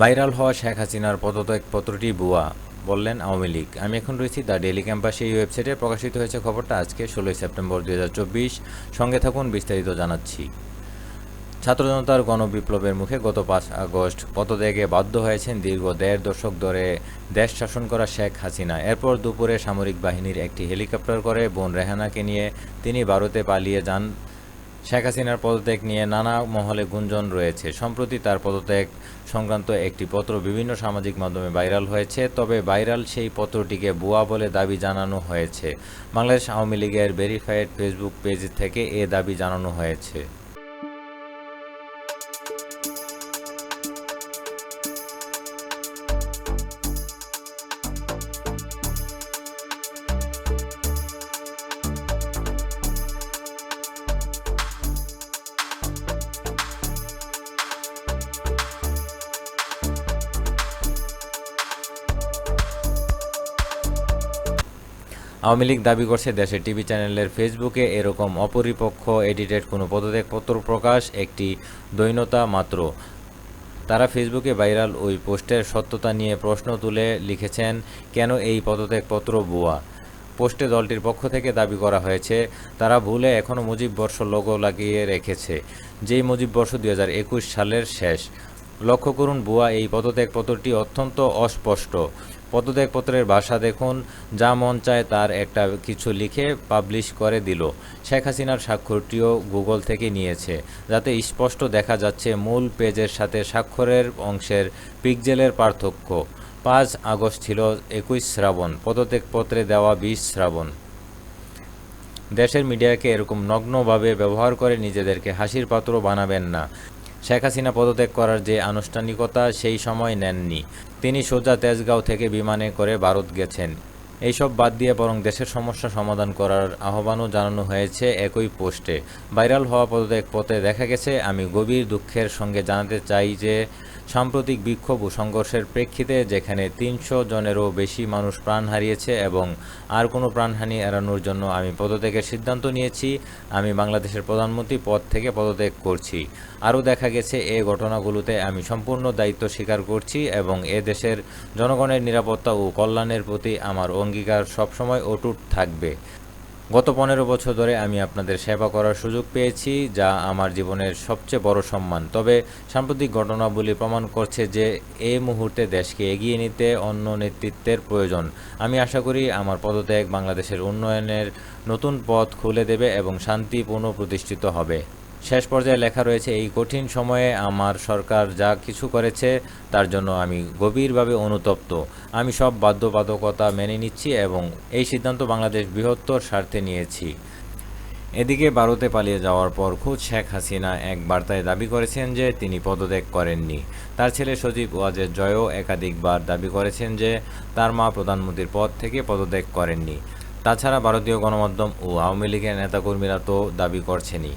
Viral হওয়া শেখ হাসিনার পদত্যাগ পত্রটি বুয়া বললেন আওয়ামী লীগ। আমি এখন রয়েছি দ্য ডেলি ক্যাম্পাসে। এই ওয়েবসাইটে প্রকাশিত হয়েছে খবরটা। আজকে ষোলোই সেপ্টেম্বর দুই হাজার চব্বিশ। সঙ্গে থাকুন, বিস্তারিত জানাচ্ছি। ছাত্র জনতার গণবিপ্লবের মুখে গত পাঁচ আগস্ট পদত্যাগে বাধ্য হয়েছেন দীর্ঘ দেড় দশক ধরে দেশ শাসন করা শেখ হাসিনা। এরপর দুপুরে সামরিক বাহিনীর একটি হেলিকপ্টার করে বোন রেহানাকে নিয়ে তিনি ভারতে পালিয়ে যান। শেখ হাসিনার পদত্যাগ নিয়ে নানা মহলে গুঞ্জন রয়েছে। সম্প্রতি তার পদত্যাগ সংক্রান্ত একটি পত্র বিভিন্ন সামাজিক মাধ্যমে ভাইরাল হয়েছে, তবে ভাইরাল সেই পত্রটিকে ভুয়া বলে দাবি জানানো হয়েছে। বাংলাদেশ আওয়ামী লীগের ভেরিফাইড ফেসবুক পেজ থেকে এ দাবি জানানো হয়েছে। আওয়ামী লীগ দাবি করছে দেশের টিভি চ্যানেলের ফেসবুকে এরকম অপরিপক্ষ এডিটেড কোনো পদত্যাগপত্র প্রকাশ, একটি দৈনতা মাত্র। তারা ফেসবুকে ভাইরাল ওই পোস্টের সত্যতা নিয়ে প্রশ্ন তুলে লিখেছেন, কেন এই পদত্যাগপত্র ভুয়া? পোস্টে দলটির পক্ষ থেকে দাবি করা হয়েছে, তারা ভুলে এখনও মুজিব বর্ষ লোগো লাগিয়ে রেখেছে, যেই মুজিব বর্ষ দুই হাজার একুশ সালের শেষ। লক্ষ্য করুন বুয়া এই পদত্যাগপত্রটি অত্যন্ত অস্পষ্ট। পদত্যাগপত্রের ভাষা দেখুন, যা মন চায় তার একটা কিছু লিখে পাবলিশ করে দিল। শেখ হাসিনার স্বাক্ষরটিও গুগল থেকে নিয়েছে, যাতে স্পষ্ট দেখা যাচ্ছে মূল পেজের সাথে স্বাক্ষরের অংশের পিকজেলের পার্থক্য। পাঁচ আগস্ট ছিল একুশ শ্রাবণ, পদত্যাগপত্রে দেওয়া বিশ শ্রাবণ। দেশের মিডিয়াকে এরকম নগ্নভাবে ব্যবহার করে নিজেদেরকে হাসির পাত্র বানাবেন না। শেখ হাসিনা পদত্যাগ করার যে আনুষ্ঠানিকতা, সেই সময় নেননি। তিনি সোজা তেজগাঁও থেকে বিমানে করে ভারত গেছেন। এইসব বাদ দিয়ে বরং দেশের সমস্যা সমাধান করার আহ্বানও জানানো হয়েছে একই পোস্টে। ভাইরাল হওয়া পদত্যাগ পথে দেখা গেছে, আমি গভীর দুঃখের সঙ্গে জানাতে চাই যে সাম্প্রতিক বিক্ষোভ ও সংঘর্ষের প্রেক্ষিতে যেখানে তিনশো জনেরও বেশি মানুষ প্রাণ হারিয়েছে এবং আর কোনো প্রাণহানি এড়ানোর জন্য আমি পদত্যাগের সিদ্ধান্ত নিয়েছি, আমি বাংলাদেশের প্রধানমন্ত্রী পদ থেকে পদত্যাগ করছি। আরও দেখা গেছে, এ ঘটনাগুলোতে আমি সম্পূর্ণ দায়িত্ব স্বীকার করছি এবং এ দেশের জনগণের নিরাপত্তা ও কল্যাণের প্রতি আমার অঙ্গীকার সবসময় অটুট থাকবে। গত পনেরো বছর ধরে আমি আপনাদের সেবা করার সুযোগ পেয়েছি, যা আমার জীবনের সবচেয়ে বড় সম্মান। তবে সাম্প্রতিক ঘটনাবলী প্রমাণ করছে যে এই মুহূর্তে দেশকে এগিয়ে নিতে অন্য নেতৃত্বের প্রয়োজন। আমি আশা করি আমার পদত্যাগ বাংলাদেশের উন্নয়নের নতুন পথ খুলে দেবে এবং শান্তি পুনঃপ্রতিষ্ঠিত হবে। শেষ পর্যায়ে লেখা রয়েছে, এই কঠিন সময়ে আমার সরকার যা কিছু করেছে, তার জন্য আমি গভীরভাবে অনুতপ্ত। আমি সব বাধ্যবাধকতা মেনে নিচ্ছি এবং এই সিদ্ধান্ত বাংলাদেশ বৃহত্তর স্বার্থে নিয়েছি। এদিকে ভারতে পালিয়ে যাওয়ার পর খুদ শেখ হাসিনা এক বার্তায় দাবি করেছেন যে তিনি পদত্যাগ করেননি। তার ছেলে সজীব ওয়াজের জয়ও একাধিকবার দাবি করেছেন যে তার মা প্রধানমন্ত্রীর পদ থেকে পদত্যাগ করেননি। তাছাড়া ভারতীয় গণমাধ্যম ও আওয়ামী লীগের নেতাকর্মীরা তো দাবি করছেনই।